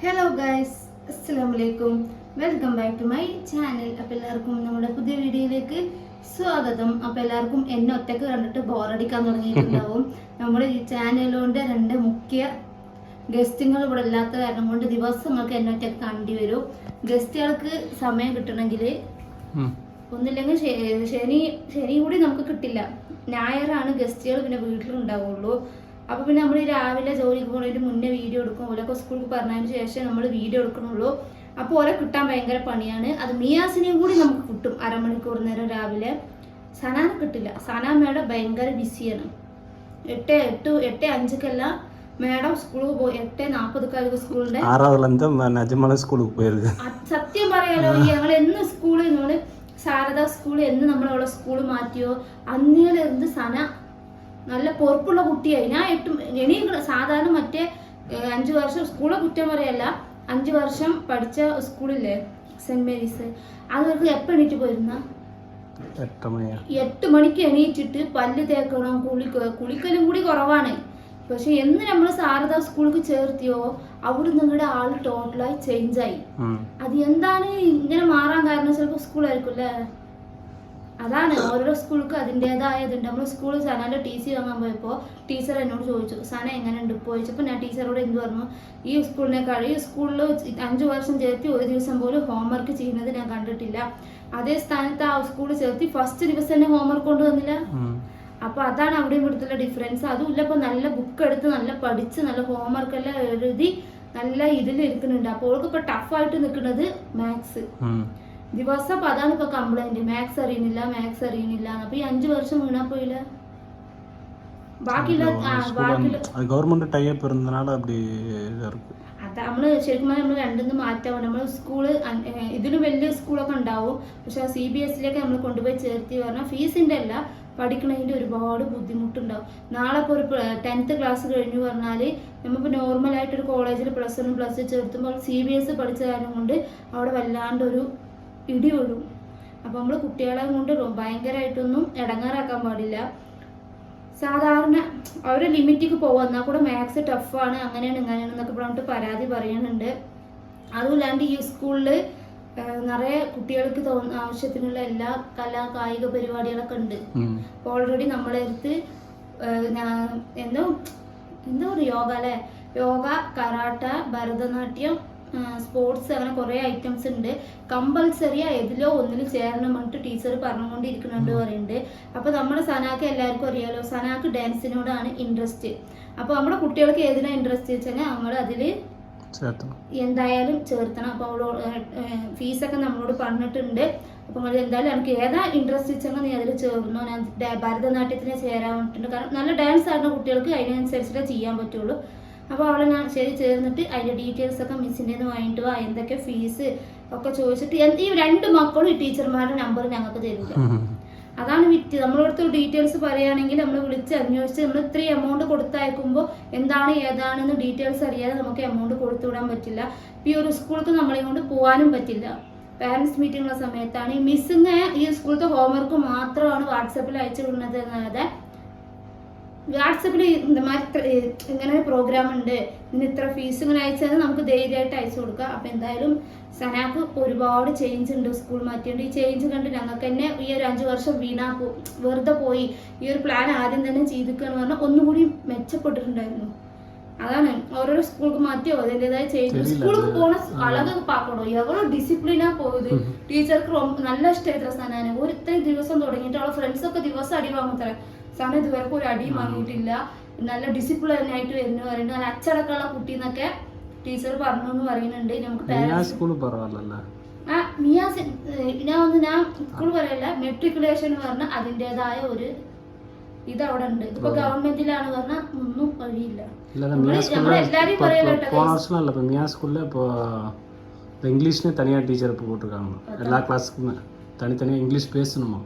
Hello guys അസ്സാം വലൈക്കും welcome back to my channel അപ്പോൾ എല്ലാവർക്കും നമ്മുടെ പുതിയ വീഡിയോയിലേക്ക് സ്വാഗതം. അപ്പോൾ എല്ലാവർക്കും എന്നെ ഒറ്റയ്ക്ക് കണ്ടിട്ട് ബോറടിക്കാൻ തുടങ്ങിയിട്ടുണ്ടാവും. നമ്മുടെ ഈ ചാനലുകൊണ്ട് രണ്ട് മുഖ്യ ഗസ്റ്റുകൾ ഇവിടെ ഇല്ലാത്ത കാരണം കൊണ്ട് ദിവസം എന്നെ ഒറ്റയ്ക്ക് കണ്ടി വരും. ഗസ്റ്റുകൾക്ക് സമയം കിട്ടണമെങ്കിൽ ഒന്നില്ലെങ്കിൽ ശനി ശനി കൂടി നമുക്ക് കിട്ടില്ല. ഞായറാണ് ഗസ്റ്റുകൾ പിന്നെ വീട്ടിലുണ്ടാവുള്ളൂ. അപ്പോൾ പിന്നെ നമ്മൾ രാവിലെ ജോലിക്ക് പോകുന്നതിന് മുന്നേ വീഡിയോ എടുക്കും. ഓലൊക്കെ സ്കൂളിൽ പറഞ്ഞതിന് ശേഷം നമ്മൾ വീഡിയോ എടുക്കണുള്ളൂ. അപ്പോൾ ഓലെ കിട്ടാൻ ഭയങ്കര പണിയാണ്. അത് മിയാസിനെയും കൂടി നമുക്ക് കിട്ടും. അരമണിക്കൂർ നേരം രാവിലെ. സനാന കിട്ടില്ല. സനാ മേഡം ഭയങ്കര ബിസിയാണ്. എട്ട് എട്ട് എട്ട് അഞ്ചുക്കെല്ലാം മേഡം സ്കൂളിൽ പോയി. എട്ട് നാൽപ്പതുക്കാർക്ക് സ്കൂളിന്റെ ആറാവതിലെ സ്കൂളിൽ പോയത്. സത്യം പറയാലോ. ഞങ്ങൾ എന്ന് സ്കൂളിൽ നിങ്ങൾ ശാരദാ സ്കൂൾ എന്ന് നമ്മൾ അവളെ സ്കൂൾ മാറ്റിയോ? അന്നേരം സന നല്ല പൊറപ്പുള്ള കുട്ടിയായി. ഞാൻ എട്ട് ഇനി സാധാരണ മറ്റേ അഞ്ചു വർഷം സ്കൂളെ കുറ്റം പറയല്ല. അഞ്ച് വർഷം പഠിച്ച സ്കൂളില്ലേ സെന്റ് മേരീസ്. അതവർക്ക് എപ്പോൾ എണീറ്റ് പോയിരുന്ന? എട്ട് മണിക്ക് എണീറ്റിട്ട് പല്ല് തേക്കണം കുളിക്ക കുളിക്കലും കൂടി കുറവാണ്. പക്ഷെ എന്ന് നമ്മൾ സാരദ സ്കൂളിൽ ചേർത്തിയോ അവിടെ നിങ്ങളുടെ ആൾ ടോട്ടലായി ചേഞ്ചായി. അത് എന്താണ് ഇങ്ങനെ മാറാൻ കാരണം? ചിലപ്പോൾ സ്കൂളായിരിക്കും അല്ലേ അതാണ് ഓരോ സ്കൂൾക്ക് അതിന്റെതായതുണ്ട് നമ്മൾ സ്കൂൾ സനാന്റെ ടി സി വാങ്ങാൻ പോയപ്പോൾ ടീച്ചർ എന്നോട് ചോദിച്ചു സന എങ്ങനെയുണ്ട്? ചോദിച്ചപ്പോൾ ഞാൻ ടീച്ചറോട് എന്ത് പറഞ്ഞു ഈ സ്കൂളിനേക്കാൾ ഈ സ്കൂളിൽ അഞ്ച് വർഷം ചേർത്തി ഒരു ദിവസം പോലും ഹോംവർക്ക് ചെയ്യുന്നത് ഞാൻ കണ്ടിട്ടില്ല. അതേ സ്ഥാനത്ത് ആ സ്കൂളിൽ ചേർത്തി ഫസ്റ്റ് ദിവസം തന്നെ ഹോംവർക്ക് കൊണ്ടുവന്നില്ല. അപ്പൊ അതാണ് അവിടെയും ഇവിടുത്തെ ഡിഫറൻസ്. അതുമില്ല ഇപ്പൊ നല്ല ബുക്ക് എടുത്ത് നല്ല പഠിച്ച് നല്ല ഹോംവർക്ക് എല്ലാം എഴുതി നല്ല ഇതിൽ ഇരിക്കുന്നുണ്ട്. അപ്പോൾ അവൾക്ക് ഇപ്പൊ ടഫായിട്ട് നിൽക്കുന്നത് മാത്സ്. ദിവസം അപ്പൊ അതാണ് ഇപ്പൊ കംപ്ലൈന്റ് മാത്സ് അറിയുന്നില്ല മാത്സ് അറിയുന്നില്ല അപ്പൊ ഈ അഞ്ചു വർഷം വീണാ പോയില്ല ബാക്കിയുള്ള ആ, ஸ்கூல் ബാക്കിയുള്ള வந்து- அது கவர்மெண்ட் டைப் இருந்தனால அப்படி இதா இருக்கு അത് നമ്മള് ശരിക്കും പറഞ്ഞാൽ നമ്മൾ രണ്ടിന്ന് മാറ്റാവും നമ്മൾ സ്കൂള് ഇതിലും വലിയ സ്കൂളൊക്കെ ഉണ്ടാവും പക്ഷെ സി ബി എസിലേക്ക് നമ്മൾ കൊണ്ടുപോയി ചേർത്തി പറഞ്ഞാൽ ഫീസിന്റെ അല്ല പഠിക്കണതിന്റെ ഒരുപാട് ബുദ്ധിമുട്ടുണ്ടാവും നാളെ ഇപ്പോൾ ഒരു ടെൻത്ത് ക്ലാസ് കഴിഞ്ഞു പറഞ്ഞാൽ നമ്മളിപ്പോൾ നോർമലായിട്ട് ഒരു കോളേജിൽ പ്ലസ് വൺ പ്ലസ് ടു ചേർത്തുമ്പോൾ സി ബി എസ് പഠിച്ച കാരണം കൊണ്ട് അവിടെ വല്ലാണ്ട് ഒരു ഇടി വീഴും അപ്പോൾ നമ്മൾ കുട്ടികളെ കൊണ്ട് ഭയങ്കരമായിട്ടൊന്നും ഇടങ്ങാറാക്കാൻ പാടില്ല. സാധാരണ അവർ ലിമിറ്റിക്ക് പോകും എന്നാൽ കൂടെ മാത്സ് ടഫാണ് അങ്ങനെയാണ് ഇങ്ങനെയാണ് എന്നൊക്കെ പറഞ്ഞിട്ട് പരാതി പറയുന്നുണ്ട് അതുമില്ലാണ്ട് ഈ സ്കൂളിൽ നിറയെ കുട്ടികൾക്ക് തോന്നുന്ന ആവശ്യത്തിനുള്ള എല്ലാ കലാ കായിക പരിപാടികളൊക്കെ ഉണ്ട്. ഓൾറെഡി നമ്മളെ അടുത്ത് എന്തോ എന്തോ പറയുക യോഗ അല്ലേ? യോഗ കരാട്ട ഭരതനാട്യം സ്പോർട്സ് അങ്ങനെ കുറേ ഐറ്റംസ് ഉണ്ട്. കമ്പൽസറി ഏതിലോ ഒന്നിൽ ചേരണം പറഞ്ഞിട്ട് ടീച്ചർ പറഞ്ഞുകൊണ്ടിരിക്കുന്നുണ്ട് പറയുന്നുണ്ട് അപ്പോൾ നമ്മുടെ സനാക്ക് എല്ലാവർക്കും അറിയാലോ സനാക്ക് ഡാൻസിനോടാണ് ഇൻട്രസ്റ്റ് അപ്പോൾ നമ്മുടെ കുട്ടികൾക്ക് ഏതിനാ ഇൻട്രസ്റ്റ് വെച്ചാൽ നമ്മൾ അതിൽ എന്തായാലും ചേർത്തണം. അപ്പോൾ അവളോട് ഫീസൊക്കെ നമ്മളോട് പറഞ്ഞിട്ടുണ്ട്. അപ്പോൾ നമ്മൾ എന്തായാലും എനിക്ക് ഏതാ ഇൻട്രസ്റ്റ് വെച്ചാൽ നീ അതിൽ ചേർന്നു. ഞാൻ ഭരതനാട്യത്തിന് ചേരാൻ പറ്റുന്നുണ്ട് കാരണം നല്ല ഡാൻസ് ആയിരുന്നു കുട്ടികൾക്ക് അതിനനുസരിച്ചിട്ടേ ചെയ്യാൻ പറ്റുള്ളൂ. അപ്പോൾ അവളെ ഞാൻ ശരി ചേർന്നിട്ട് അതിന്റെ ഡീറ്റെയിൽസ് ഒക്കെ മിസ്സിന്റെ നിന്ന് വാങ്ങിയിട്ട് വാ എന്തൊക്കെ ഫീസ് ഒക്കെ ചോദിച്ചിട്ട് എന്ത് ഈ രണ്ട് മക്കളും ഈ ടീച്ചർമാരുടെ നമ്പർ ഞങ്ങൾക്ക് തരില്ല. അതാണ് വിറ്റ്. നമ്മളടുത്ത് ഡീറ്റെയിൽസ് പറയുകയാണെങ്കിൽ നമ്മൾ വിളിച്ച് അന്വേഷിച്ച് നമ്മൾ ഇത്രയും എമൗണ്ട് കൊടുത്തയക്കുമ്പോൾ എന്താണ് ഏതാണെന്ന് ഡീറ്റെയിൽസ് അറിയാതെ നമുക്ക് എമൗണ്ട് കൊടുത്തു വിടാൻ പറ്റില്ല. ഈ ഒരു സ്കൂൾക്ക് നമ്മളെ കൊണ്ട് പോകാനും പറ്റില്ല. പാരൻസ് മീറ്റിംഗുള്ള സമയത്താണ് ഈ മിസ്സിങ് ഈ സ്കൂളത്തെ ഹോംവർക്ക് മാത്രമാണ് വാട്സപ്പിൽ അയച്ചു വിടുന്നത് എന്നല്ലാതെ വാട്സപ്പിൽ ഇതുമാതിരി ഇത്ര- ഏ, ഇങ്ങനെ ഒരു പ്രോഗ്രാം ഉണ്ട് ഇതിന് ഇത്ര ഫീസ് ഇങ്ങനെ അയച്ചാൽ നമുക്ക് ധൈര്യമായിട്ട് അയച്ചു കൊടുക്കാം അപ്പം എന്തായാലും സനാക്ക് ഒരുപാട് ചേഞ്ച് ഉണ്ട് സ്കൂൾ മാറ്റിയുണ്ട് ഈ ചേഞ്ച് കണ്ട് ഞങ്ങൾക്ക് തന്നെ ഈ ഒരു അഞ്ച് വർഷം വീണാ പോ വെറുതെ പോയി ഈ ഒരു പ്ലാൻ ആദ്യം തന്നെ ചെയ്തിരിക്കുകയെന്ന് പറഞ്ഞാൽ ഒന്നുകൂടി മെച്ചപ്പെട്ടിട്ടുണ്ടായിരുന്നു അതാണ് ഓരോരോ സ്കൂൾക്ക് മാറ്റിയോ അതിൻ്റെതായ ചേഞ്ച് தெரியல സ്കൂൾക്ക് அது. പോണ ആ. അളകൊക്കെ പാക്കണോ എവളോ ഡിസിപ്ലിനാ പോയത് ടീച്ചർക്ക് റൊമ്പ- നല്ല ഇഷ്ടമായിത്ര സനാന് ഒരു ഇത്രയും ദിവസം തുടങ്ങിയിട്ട് അവളെ ഫ്രണ്ട്സ് ഒക്കെ ദിവസം അടി വാങ്ങത്തറ സമയം ഇതുവരെ ഒരു അടിയും വാങ്ങിയിട്ടില്ല. നല്ല ഡിസിപ്ലിൻ ആയിട്ട് വരുന്നു പറയുന്നു. നല്ല അച്ചടക്കമുള്ള കുട്ടി എന്നൊക്കെ ടീച്ചർ പറഞ്ഞു എന്ന് പറയുന്നുണ്ട്. നമുക്ക് മിയാസ് ഞാൻ ഒന്ന് ഞാൻ സ്കൂൾ പറയല്ല മെട്രിക്കുലേഷൻ എന്ന് പറഞ്ഞാൽ അതിന്റെതായ ഒരു ഇത് അവിടെ ഉണ്ട്. ഇപ്പൊ ഗവൺമെന്റിലാണ് പറഞ്ഞാൽ ഒന്നും വഴിയില്ല. ഇംഗ്ലീഷിനെ തനിയാ ടീച്ചർ டீச்சர் എല്ലാ எல்லா തനി தனித்தனியாக ഇംഗ്ലീഷ് പേസണമോ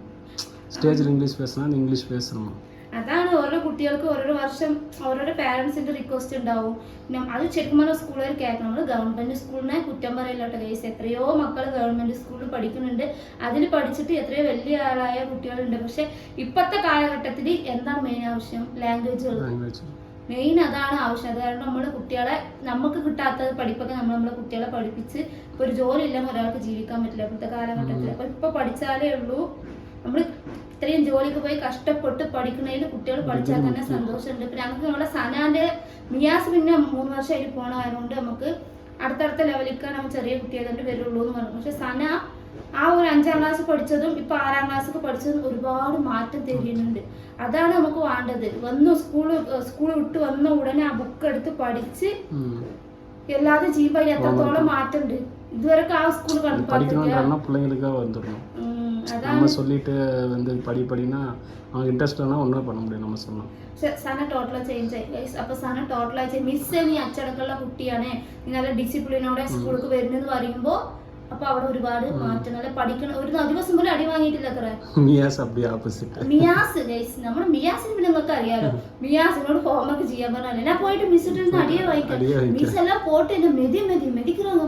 ஸ்டேஜில் இங்கிலீஷ் பேசினா அந்த இங்கிலீஷ் பேசணுமா അതാണ് ഓരോ കുട്ടികൾക്ക് ഓരോ വർഷം ഓരോരോ പാരന്റ്സിന്റെ റിക്വസ്റ്റ് ഉണ്ടാവും പിന്നെ അത് ശരിക്കും പറഞ്ഞാൽ സ്കൂളുകാർ കേൾക്കണം നമ്മൾ ഗവൺമെന്റ് സ്കൂളിനെ കുറ്റം പറയില്ലോട്ടെ കേസ് എത്രയോ മക്കൾ ഗവൺമെന്റ് സ്കൂളിൽ പഠിക്കുന്നുണ്ട് അതിൽ പഠിച്ചിട്ട് എത്രയോ വലിയ ആളായ കുട്ടികളുണ്ട് പക്ഷെ ഇപ്പോഴത്തെ കാലഘട്ടത്തിൽ എന്താണ് മെയിൻ ആവശ്യം ലാംഗ്വേജുകൾ ലാംഗ്വേജ് മെയിൻ അതാണ് ആവശ്യം അത് കാരണം നമ്മൾ കുട്ടികളെ നമുക്ക് കിട്ടാത്ത പഠിപ്പൊക്കെ നമ്മൾ നമ്മളെ കുട്ടികളെ പഠിപ്പിച്ച് ഇപ്പൊ ഒരു ജോലി ഇല്ലെങ്കിൽ ഒരാൾക്ക് ജീവിക്കാൻ പറ്റില്ല ഇപ്പോഴത്തെ കാലഘട്ടത്തിൽ അപ്പൊ ഇപ്പൊ പഠിച്ചാലേ ഉള്ളൂ നമ്മൾ ഇത്രയും ജോലിക്ക് പോയി കഷ്ടപ്പെട്ട് പഠിക്കുന്നതിൽ കുട്ടികൾ പഠിച്ചാൽ തന്നെ സന്തോഷമുണ്ട്. ഇപ്പൊ ഞങ്ങൾക്ക് നമ്മുടെ സനാന്റെ മിയാസ് പിന്നെ മൂന്ന് വർഷം അതിൽ പോകണമായതുകൊണ്ട് നമുക്ക് അടുത്തടുത്ത ലെവലിലേക്ക് നമ്മൾ ചെറിയ കുട്ടിയായതുകൊണ്ട് വരുള്ളൂ എന്ന് പറഞ്ഞു. പക്ഷെ സന ആ ഒരു അഞ്ചാം ക്ലാസ് പഠിച്ചതും ഇപ്പൊ ആറാം ക്ലാസ്സൊക്കെ പഠിച്ചതും ഒരുപാട് മാറ്റം തെളിയുന്നുണ്ട് അതാണ് നമുക്ക് വേണ്ടത്. വന്ന് സ്കൂൾ സ്കൂൾ വിട്ട് വന്ന ഉടനെ ആ ബുക്ക് എടുത്ത് പഠിച്ച് എല്ലാതെ ജീവൻ എത്രത്തോളം മാറ്റമുണ്ട്. ഇതുവരെ ആ സ്കൂൾ കണക്കാക്കില്ല வந்து பார்த்துருக்கியா படிக்கணுன்றனா பிள்ளைங்களுக்காக வந்துடணும் ம், அதான் நம்ம சொல்லிட்டு வந்து படி படினா அவங்க இன்ட்ரெஸ்ட் ஆனால் ஒன்றும் பண்ண முடியும் நம்ம சொன்னோம் സ- സന ടോട്ടലാ ചേഞ്ച് ആയി Guys, അപ്പൊ സന ടോട്ടലാ ചേഞ്ച് മിസ് നീ അച്ചടക്കമുള്ള കുട്ടിയാണ് നീ നല്ല ഡിസിപ്ലിനോടെ സ്കൂൾക്ക് വരുന്നെന്ന് പറയുമ്പോ അപ്പൊ അവിടെ ഒരുപാട് മാറ്റം നല്ല പഠിക്കണം ഒരു ദിവസം പോലും അടി വാങ്ങിയിട്ടില്ല അത്ര மியாஸ் அப்படி ஆப்போசிட் മിയാസ് ഗൈസ് നമ്മുടെ മിയാസിന് പിന്നെ നിങ്ങൾക്ക് അറിയാലോ മിയാസിനോട് ഹോംവർക്ക് ചെയ്യാൻ പറഞ്ഞാൽ ഞാൻ പോയിട്ട് മിസ്സിട്ട് നിന്ന് അടിയെ വാങ്ങിക്കാം அடியே வைக்க மிஸ் எல்லாம் போட்டு என்ன மெதி மெதி மெதிக்கிறாங்க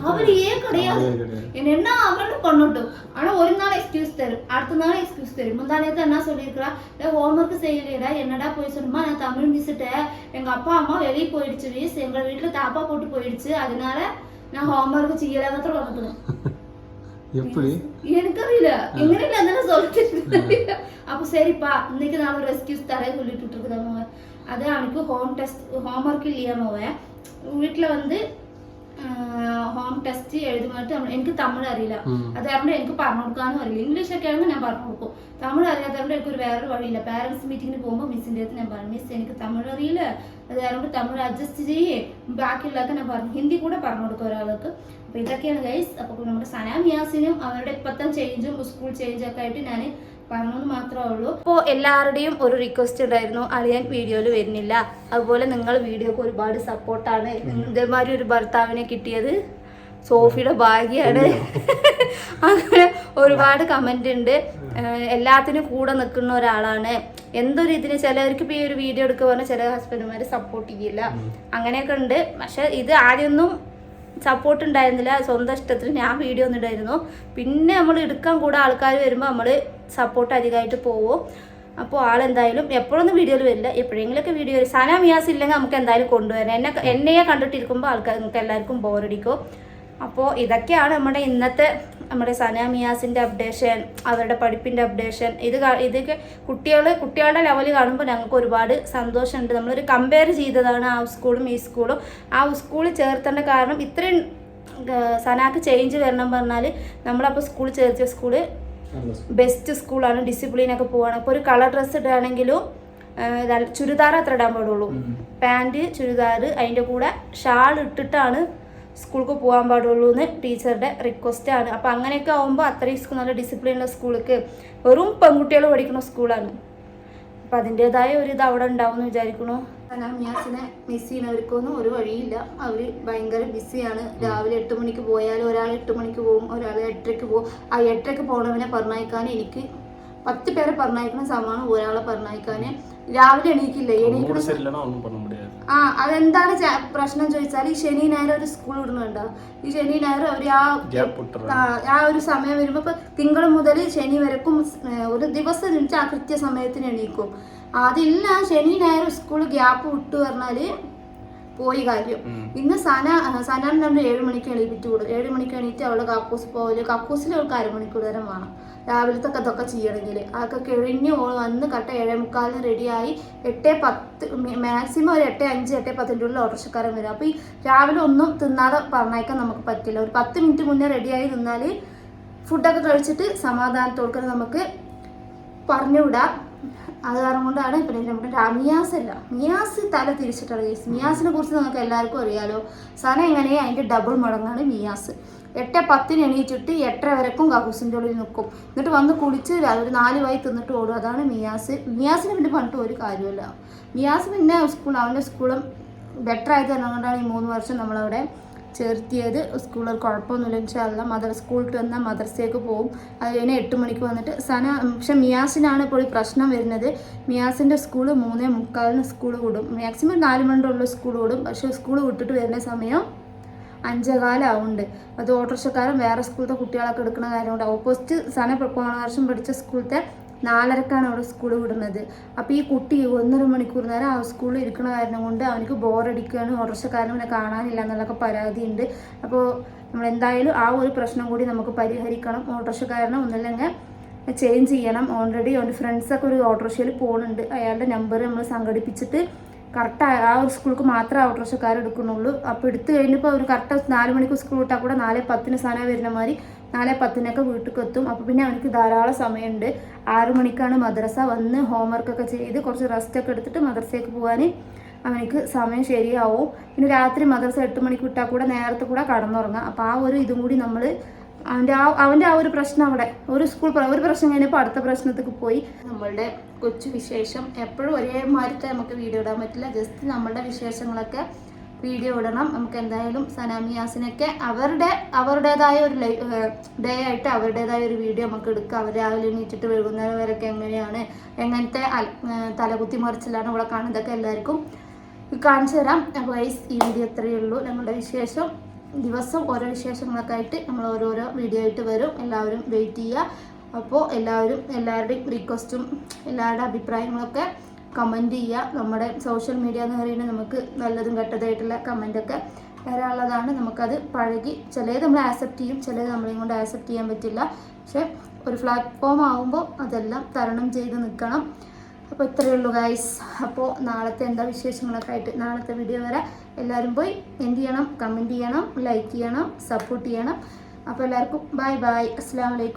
கவலையே கிடையாது கவலையே கிடையாது. என்ன என்ன அவரும் பண்ணட்டும் ஆனா ஒரு நாள் எக்ஸ்கியூஸ் தரும் அடுத்த நாள் எக்ஸ்கியூஸ் தரும் முந்தானேத்து என்ன சொல்லியிருக்கிறா ஹோம்ஒர்க் செய்யலையடா என்னடா போய் சொல்லுமா நான் தமிழ் மிஸ்ஸிட்டேன் எங்க அப்பா அம்மா வெளியே போயிடுச்சு மிஸ் எங்க வீட்டுல தாப்பா போட்டு போயிடுச்சு அதனால நான் ஹோம்ஒர்க் செய்யலாத வந்துட்டேன் எப்படி எனக்கு അറിയില്ല എങ്ങനെയല്ല അങ്ങനെ சொல்லிட்டு അപ്പൊ சரிப்பா இன்னைக்கு நான் ஒரு எக்ஸ்கியூஸ் தரேன் சொல்லிட்டு இருக்குது அவன் அது அவனுக்கு ஹோம் டெஸ்ட் ஹோம்ஒர்க் இல்லையா அவன் വീട്ടിൽ വന്ന് ഹോം ടെസ്റ്റ് എഴുതുമായിട്ട് നമ്മൾ- എനിക്ക് തമിഴ് അറിയില്ല. അത് കാരണം എനിക്ക് പറഞ്ഞു കൊടുക്കാനും അറിയില്ല. ഇംഗ്ലീഷ് ഒക്കെ ആണെങ്കിൽ ഞാൻ പറഞ്ഞു കൊടുക്കും. തമിഴ് അറിയാത്തതുകൊണ്ട് എനിക്ക് ഒരു വേറൊരു വഴിയില്ല. പാരന്റ്സ് മീറ്റിംഗിന് പോകുമ്പോൾ മിസ്സിന്റെ അടുത്ത് ഞാൻ പറഞ്ഞു മിസ് എനിക്ക് തമിഴ് അറിയില്ല. അത് കാരണം തമിഴ് അഡ്ജസ്റ്റ് ചെയ്യേ. ബാക്കിയുള്ളതൊക്കെ ഞാൻ പറഞ്ഞു. ഹിന്ദി കൂടെ പറഞ്ഞു കൊടുക്കും ഒരാൾക്ക്. അപ്പൊ ഇതൊക്കെയാണ് ഗൈസ് അപ്പോൾ നമ്മുടെ സനാം യാസിനും അവരുടെ ഇപ്പത്തെ ചേഞ്ചും സ്കൂൾ ചേഞ്ചും ഒക്കെ ആയിട്ട് ഞാൻ പറഞ്ഞത് മാത്രമേ ഉള്ളൂ. അപ്പോൾ എല്ലാവരുടെയും ഒരു റിക്വസ്റ്റ് ഉണ്ടായിരുന്നു. അളിയാൻ വീഡിയോയിൽ വരുന്നില്ല. അതുപോലെ നിങ്ങൾ വീഡിയോക്ക് ഒരുപാട് സപ്പോർട്ടാണ് ഇതേമാതിരി ഒരു ഭർത്താവിനെ കിട്ടിയത്. സോഫിയുടെ ഭാഗ്യാണ്. അങ്ങനെ ഒരുപാട് കമന്റ് ഉണ്ട്. എല്ലാത്തിനും കൂടെ നിൽക്കുന്ന ഒരാളാണ്. എന്തൊരു ഇതിന് ചിലർക്ക് ഇപ്പോൾ ഈ ഒരു വീഡിയോ എടുക്കുക പറഞ്ഞാൽ ചില ഹസ്ബൻഡുമാർ സപ്പോർട്ട് ചെയ്യില്ല. അങ്ങനെയൊക്കെ ഉണ്ട്. പക്ഷെ ഇത് ആദ്യമൊന്നും സപ്പോർട്ട് ഉണ്ടായിരുന്നില്ല. സ്വന്തം ഇഷ്ടത്തിന് ഞാൻ വീഡിയോ ഒന്നും ഇടായിരുന്നു. പിന്നെ നമ്മൾ എടുക്കാൻ കൂടെ ആൾക്കാർ വരുമ്പോൾ നമ്മൾ സപ്പോർട്ട് അധികമായിട്ട് പോവും. അപ്പോൾ ആളെന്തായാലും എപ്പോഴൊന്നും വീഡിയോയിൽ വരില്ല. എപ്പോഴെങ്കിലൊക്കെ വീഡിയോ വരും. സന മിയാസ് ഇല്ലെങ്കിൽ നമുക്ക് എന്തായാലും കൊണ്ടുവരാം എന്നെ എന്നെയെ കണ്ടിട്ടിരിക്കുമ്പോൾ ആൾക്കാർ നിങ്ങൾക്ക് എല്ലാവർക്കും ബോറടിക്കും അപ്പോൾ ഇതൊക്കെയാണ് നമ്മുടെ ഇന്നത്തെ നമ്മുടെ സന മിയാസിന്റെ അപ്ഡേഷൻ അവരുടെ പഠിപ്പിന്റെ അപ്ഡേഷൻ ഇത് ഇതൊക്കെ കുട്ടികൾ കുട്ടികളുടെ ലെവൽ കാണുമ്പോൾ ഞങ്ങൾക്ക് ഒരുപാട് സന്തോഷമുണ്ട്. നമ്മളൊരു കമ്പയർ ചെയ്തതാണ് ആ സ്കൂളും ഈ സ്കൂളും ആ സ്കൂളിൽ ചേർത്തേണ്ട കാരണം ഇത്രയും സനാക്ക് ചേഞ്ച് വരണം പറഞ്ഞാൽ നമ്മളപ്പോൾ സ്കൂളിൽ ചേർത്ത സ്കൂൾ ബെസ്റ്റ് സ്കൂളാണ് ഡിസിപ്ലിനൊക്കെ പോവാണ്. അപ്പോൾ ഒരു കളർ ഡ്രസ്സ് ഇടുകയാണെങ്കിലും ചുരിദാർ അത്ര ഇടാൻ പാടുള്ളൂ. പാന്റ് ചുരിദാർ അതിന്റെ കൂടെ ഷാൾ ഇട്ടിട്ടാണ് സ്കൂൾക്ക് പോകാൻ പാടുള്ളൂ എന്ന് ടീച്ചറുടെ റിക്വസ്റ്റ് ആണ്. അപ്പോൾ അങ്ങനെയൊക്കെ ആകുമ്പോൾ അത്രയും നല്ല ഡിസിപ്ലിനുള്ള സ്കൂൾക്ക് വെറും പെൺകുട്ടികൾ പഠിക്കുന്ന സ്കൂളാണ് അപ്പം അതിന്റെതായ ഒരു ഇത് അവിടെ ഉണ്ടാവും എന്ന് വിചാരിക്കണു മിയാസിനെ മിസ് ചെയ്യുന്നവർക്കൊന്നും ഒരു വഴിയില്ല. അവർ ഭയങ്കര ബിസിയാണ് രാവിലെ എട്ട് മണിക്ക് പോയാൽ ഒരാൾ എട്ട് മണിക്ക് പോകും ഒരാൾ എട്ടരയ്ക്ക് പോകും. ആ എട്ടരയ്ക്ക് പോകണവനെ പറഞ്ഞയക്കാൻ എനിക്ക് പത്ത് പേരെ പറഞ്ഞയക്കണ സമയമാണ് ഒരാളെ പറഞ്ഞയക്കാൻ രാവിലെ എണീക്കില്ല? ആ അതെന്താണ് പ്രശ്നം ചോദിച്ചാൽ ഈ ശനി ഞായർ ഒരു സ്കൂൾ വിടുന്നുണ്ട് ഈ ശനി ഞായർ അവർ ആ ആ ഒരു സമയം വരുമ്പോൾ ഇപ്പൊ തിങ്കൾ മുതൽ ശനി വരക്കും ഒരു ദിവസം ആ കൃത്യ സമയത്തിന് എണീക്കും. അതില്ല ശനി ഞായർ സ്കൂൾ ഗ്യാപ്പ് വിട്ടു പറഞ്ഞാൽ പോയി കാര്യം. ഇന്ന് സന സനാൻ പറഞ്ഞ ഏഴ് മണിക്ക് എണീപ്പിച്ചു കൂടും ഏഴ് മണിക്ക് എണീറ്റ് അവൾ കക്കൂസ് പോകൽ കക്കൂസിൽ അവൾക്ക് അരമണിക്കൂർ നേരം വേണം. രാവിലത്തെ അതൊക്കെ ചെയ്യണമെങ്കിൽ അതൊക്കെ കഴിഞ്ഞ് ഓൾ വന്ന് കട്ട ഏഴേ മുക്കാലിന് റെഡിയായി എട്ട് പത്ത് മാക്സിമം ഒരു എട്ട് അഞ്ച് എട്ട് പത്തിന്റെ ഉള്ളിൽ ഓട്ടോറിക്ഷക്കാരൻ വരും. അപ്പോൾ ഈ രാവിലെ ഒന്നും തിന്നാതെ പറഞ്ഞേക്കാൻ നമുക്ക് പറ്റില്ല. ഒരു പത്ത് മിനിറ്റ് മുന്നേ റെഡിയായി നിന്നാൽ ഫുഡൊക്കെ കഴിച്ചിട്ട് സമാധാനത്തോടെ നമുക്ക് പറഞ്ഞുവിടാം. അത് കാരണം കൊണ്ടാണ് ഇപ്പം നമ്മുടെ മിയാസ് അല്ല മിയാസ് തല തിരിച്ചിട്ടാണ് കേസ് മിയാസിനെ കുറിച്ച് നിങ്ങൾക്ക് എല്ലാവർക്കും അറിയാലോ. സാധനം എങ്ങനെ അതിന്റെ ഡബിൾ മുടങ്ങാണ് മിയാസ്. എട്ട് പത്തിന് എണീറ്റിട്ട് എട്ടര വരക്കും കക്കൂസിന്റെ ഉള്ളിൽ നിൽക്കും. എന്നിട്ട് വന്ന് കുളിച്ച് ഒരു നാല് വായി തിന്നിട്ട് ഓടും. അതാണ് മിയാസ്. മിയാസിനെ പിന്നെ പണ്ട് ഒരു കാര്യമില്ല മിയാസ് പിന്നെ സ്കൂൾ അവന്റെ സ്കൂളും ബെറ്റർ ആയി തന്നെ കൊണ്ടാണ് ഈ മൂന്ന് വർഷം നമ്മളവിടെ ചേർത്തിയത് സ്കൂളിൽ കുഴപ്പമൊന്നുമില്ല ഇൻഷാല്ല മദർ സ്കൂളിട്ട് വന്നാൽ മദർസയ്ക്ക് പോകും അത് കഴിഞ്ഞ് എട്ട് മണിക്ക് വന്നിട്ട് സന പക്ഷെ മിയാസിനാണ് ഇപ്പോൾ പ്രശ്നം വരുന്നത്. മിയാസിന്റെ സ്കൂൾ മൂന്നേ മുക്കാലിന് സ്കൂൾ കൂടും. മാക്സിമം നാല് മണിയുള്ള സ്കൂൾ കൂടും. പക്ഷേ സ്കൂൾ വിട്ടിട്ട് വരുന്ന സമയം അഞ്ചേകാലാവുന്നുണ്ട് അത് ഓട്ടോറിക്ഷക്കാരൻ വേറെ സ്കൂളത്തെ കുട്ടികളൊക്കെ എടുക്കുന്ന കാര്യം കൊണ്ട് ഓപ്പോസിറ്റ് സന പോണ വർഷം പഠിച്ച സ്കൂളത്തെ നാലരക്കാണ് അവിടെ സ്കൂൾ വിടുന്നത്. അപ്പോൾ ഈ കുട്ടി ഒന്നര മണിക്കൂർ നേരം ആ സ്കൂളിൽ ഇരിക്കുന്ന കാരണം കൊണ്ട് അവനക്ക് ബോറടിക്കുകയാണ് ഓട്ടോറിക്ഷക്കാരൻ അവനെ കാണാനില്ല എന്നുള്ളൊക്കെ പരാതിയുണ്ട്. അപ്പോൾ നമ്മൾ എന്തായാലും ആ ഒരു പ്രശ്നം കൂടി നമുക്ക് പരിഹരിക്കണം. ഓട്ടോറിക്ഷക്കാരനെ ഒന്നല്ലെങ്കിൽ ചേഞ്ച് ചെയ്യണം. ഓൾറെഡി അവന്റെ ഫ്രണ്ട്സൊക്കെ ഒരു ഓട്ടോറിക്ഷയിൽ പോകുന്നുണ്ട് അയാളുടെ നമ്പർ നമ്മൾ സംഘടിപ്പിച്ചിട്ട് കറക്റ്റ് ആ ഒരു സ്കൂൾക്ക് മാത്രമേ ഓട്ടോറിക്ഷക്കാർ എടുക്കുന്നുള്ളൂ. അപ്പോൾ എടുത്തു കഴിഞ്ഞപ്പോൾ അവർ കറക്റ്റ് നാല് മണിക്ക് സ്കൂൾ വിട്ടാൽ കൂടെ നാല് പത്തിന് സാധനം വരുന്ന മാതിരി നാല് പത്തിനൊക്കെ വീട്ടിൽ എത്തും അപ്പോൾ പിന്നെ അവനക്ക് ധാരാളം സമയമുണ്ട്. ആറു മണിക്കാണ് മദ്രസ. വന്ന് ഹോംവർക്കൊക്കെ ചെയ്ത് കുറച്ച് റെസ്റ്റ് ഒക്കെ എടുത്തിട്ട് മദ്രസയ്ക്ക് പോകാൻ അവനക്ക് സമയം ശരിയാവും. പിന്നെ രാത്രി മദ്രസ എട്ട് മണിക്ക് വിട്ടാൽ കൂടെ നേരത്തെ കൂടെ കടന്നുറങ്ങാം. അപ്പോൾ ആ ഒരു ഇതും കൂടി നമ്മൾ അവന്റെ ആ അവന്റെ ആ ഒരു പ്രശ്നം അവിടെ ഒരു സ്കൂൾ ഒരു പ്രശ്നം കഴിഞ്ഞപ്പോൾ അടുത്ത പ്രശ്നത്തേക്ക് പോയി. നമ്മളുടെ കൊച്ചു വിശേഷം എപ്പോഴും ഒരേ മാതിരത്തെ നമുക്ക് വീഡിയോ ഇടാൻ പറ്റില്ല. ജസ്റ്റ് നമ്മളുടെ വിശേഷങ്ങളൊക്കെ വീഡിയോ ഇടണം. നമുക്ക് എന്തായാലും സനാമിയാസിനൊക്കെ അവരുടെ അവരുടേതായ ഒരു ഡേ ആയിട്ട് അവരുടേതായ ഒരു വീഡിയോ നമുക്ക് എടുക്കാം. അവർ രാവിലെ എണീറ്റിട്ട് വൈകുന്നേരം വരെയൊക്കെ എങ്ങനെയാണ് എങ്ങനത്തെ തലകുത്തി മറിച്ചിലാണ് ഇവിടെ കാണുന്നതൊക്കെ എല്ലാവർക്കും കാണിച്ചു തരാം. വൈസ് ഈ വീഡിയോ ഇത്രയേ ഉള്ളൂ. ഞങ്ങളുടെ വിശേഷം ദിവസം ഓരോ വിശേഷങ്ങളൊക്കെ ആയിട്ട് നമ്മൾ ഓരോരോ വീഡിയോ ആയിട്ട് വരും. എല്ലാവരും വെയിറ്റ് ചെയ്യുക. അപ്പോൾ എല്ലാവരും എല്ലാവരുടെയും റിക്വസ്റ്റും എല്ലാവരുടെ അഭിപ്രായങ്ങളൊക്കെ കമന്റ് ചെയ്യുക. നമ്മുടെ സോഷ്യൽ മീഡിയ എന്ന് പറയുന്നത് നമുക്ക് നല്ലതും കെട്ടതായിട്ടുള്ള കമന്റൊക്കെ വരാനുള്ളതാണ്. നമുക്കത് പഴകി ചിലത് നമ്മൾ ആക്സെപ്റ്റ് ചെയ്യും ചിലത് നമ്മളെയും കൊണ്ട് ആക്സെപ്റ്റ് ചെയ്യാൻ പറ്റില്ല. പക്ഷെ ഒരു പ്ലാറ്റ്ഫോം ആകുമ്പോൾ അതെല്ലാം തരണം ചെയ്ത് നിൽക്കണം. അപ്പോൾ ഇത്രയേ ഉള്ളൂ ഗൈസ് അപ്പോൾ നാളത്തെ എന്താ വിശേഷങ്ങളൊക്കെ ആയിട്ട് നാളത്തെ വീഡിയോ വരെ എല്ലാവരും പോയി എന്ത് ചെയ്യണം? കമന്റ് ചെയ്യണം ലൈക്ക് ചെയ്യണം സപ്പോർട്ട് ചെയ്യണം. അപ്പോൾ എല്ലാവർക്കും ബൈ ബൈ അസ്സാം വലൈക്കും